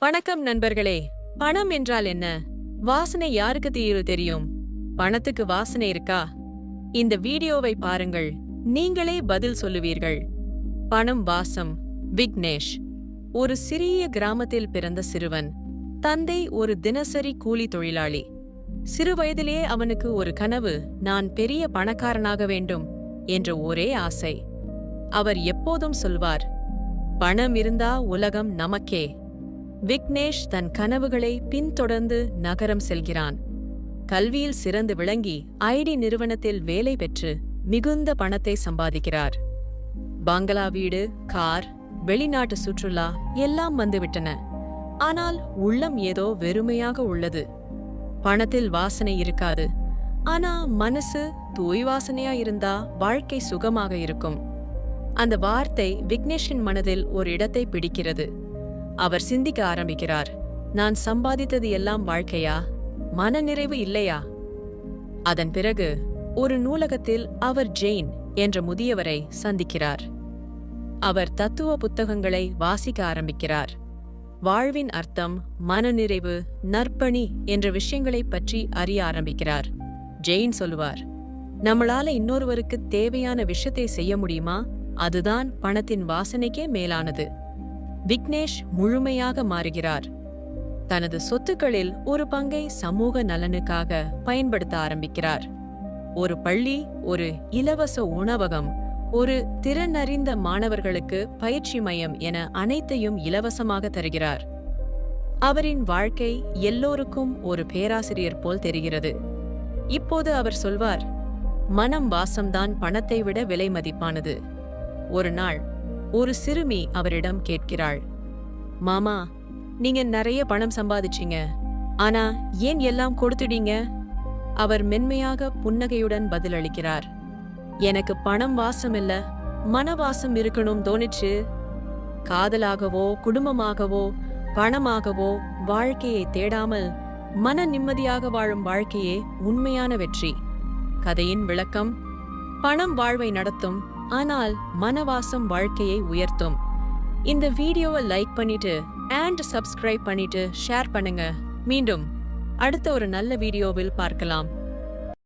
வணக்கம் நண்பர்களே. பணம் என்றால் என்ன? வாசனை யாருக்கு தீரு தெரியும்? பணத்துக்கு வாசனை இருக்கா? இந்த வீடியோவை பாருங்கள். நீங்களே பதில் சொல்லுவீர்கள். பணம் வாசம். விக்னேஷ். ஒரு சிறிய கிராமத்தில் பிறந்த சிறுவன். தந்தை ஒரு தினசரி கூலி தொழிலாளி. சிறுவயதிலே அவனுக்கு ஒரு கனவு நான் பெரிய பணக்காரனாக வேண்டும் என்ற ஒரே ஆசை. அவர் எப்போதும் சொல்வார் பணம் இருந்தா உலகம் நமக்கே. விக்னேஷ் தன் கனவுகளை பின்தொடர்ந்து நகரம் செல்கிறான். கல்வியில் சிறந்து விளங்கி ஐடி நிறுவனத்தில் வேலை பெற்று மிகுந்த பணத்தை சம்பாதிக்கிறார். பங்களா வீடு கார் வெளிநாட்டு சுற்றுலா எல்லாம் வந்துவிட்டன. ஆனால் உள்ளம் ஏதோ வெறுமையாக உள்ளது. பணத்தில் வாசனை இருக்காது. ஆனா மனசு தூய் வாசனையா இருந்தா வாழ்க்கை சுகமாக இருக்கும். அந்த வார்த்தை விக்னேஷின் மனதில் ஒரு இடத்தை பிடிக்கிறது. அவர் சிந்திக்க ஆரம்பிக்கிறார். நான் சம்பாதித்தது எல்லாம் வாழ்க்கையா? மனநிறைவு இல்லையா? அதன் பிறகு ஒரு நூலகத்தில் அவர் ஜெயின் என்ற முதியவரை சந்திக்கிறார். அவர் தத்துவ புத்தகங்களை வாசிக்க ஆரம்பிக்கிறார். வாழ்வின் அர்த்தம் மனநிறைவு நற்பணி என்ற விஷயங்களைப் பற்றி அறிய ஆரம்பிக்கிறார். ஜெயின் சொல்லுவார் நம்மளால இன்னொருவருக்கு தேவையான விஷயத்தை செய்ய முடியுமா? அதுதான் பணத்தின் வாசனைக்கே மேலானது. விக்னேஷ் முழுமையாக மாறுகிறார். தனது சொத்துக்களில் ஒரு பங்கை சமூக நலனுக்காக பயன்படுத்த ஆரம்பிக்கிறார். ஒரு பள்ளி ஒரு இலவச உணவகம் ஒரு திறனறிந்த மாணவர்களுக்கு பயிற்சி மையம் என அனைத்தையும் இலவசமாக தருகிறார். அவரின் வாழ்க்கை எல்லோருக்கும் ஒரு பேராசிரியர் போல் தெரிகிறது. இப்போது அவர் சொல்வார் மனம் வாசம்தான் பணத்தை விட விலை மதிப்பானது. ஒரு நாள் ஒரு சிறுமி அவரிடம் கேட்கிறாள். மாமா நீங்க நிறைய பணம் சம்பாதிச்சீங்க. ஆனா ஏன் எல்லாம் கொடுத்துடீங்க அவர் மென்மையாக புன்னகையுடன் பதிலளிக்கிறார். எனக்கு பணம் வாசம் இல்ல மனவாசம் இருக்கணும் தோணிச்சு. காதலாகவோ குடும்பமாகவோ பணமாகவோ வாழ்க்கையை தேடாமல் மன நிம்மதியாக வாழும் வாழ்க்கையே உண்மையான வெற்றி. கதையின் விளக்கம் பணம் வாழ்வை நடத்தும் ஆனால் மனவாசம் வாழ்க்கையை உயர்த்தும். இந்த வீடியோவை லைக் பண்ணிட்டு அண்ட் சப்ஸ்கிரைப் பண்ணிட்டு ஷேர் பண்ணுங்க. மீண்டும் அடுத்த ஒரு நல்ல வீடியோவில் பார்க்கலாம்.